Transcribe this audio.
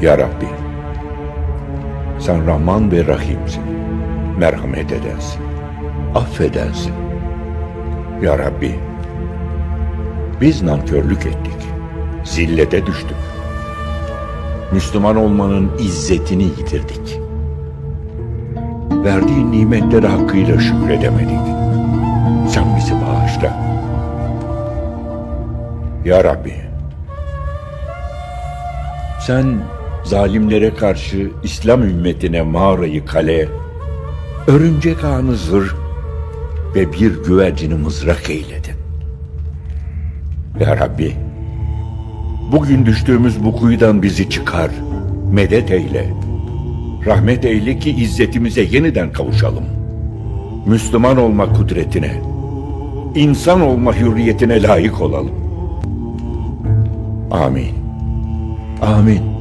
Ya Rabbi, sen Rahman ve Rahim'sin. Merhamet edensin. Affedensin. Ya Rabbi, biz nankörlük ettik. Zillete düştük. Müslüman olmanın izzetini yitirdik. Verdiğin nimetleri hakkıyla şükredemedik. Sen bizi bağışla. Ya Rabbi, sen zalimlere karşı İslam ümmetine mağarayı kale, örümcek ağını zırh ve bir güvercini mızrak eyledin. Ya Rabbi, bugün düştüğümüz bu kuyudan bizi çıkar, medet eyle. Rahmet eyle ki izzetimize yeniden kavuşalım. Müslüman olma kudretine, insan olma hürriyetine layık olalım. Amin. Amin.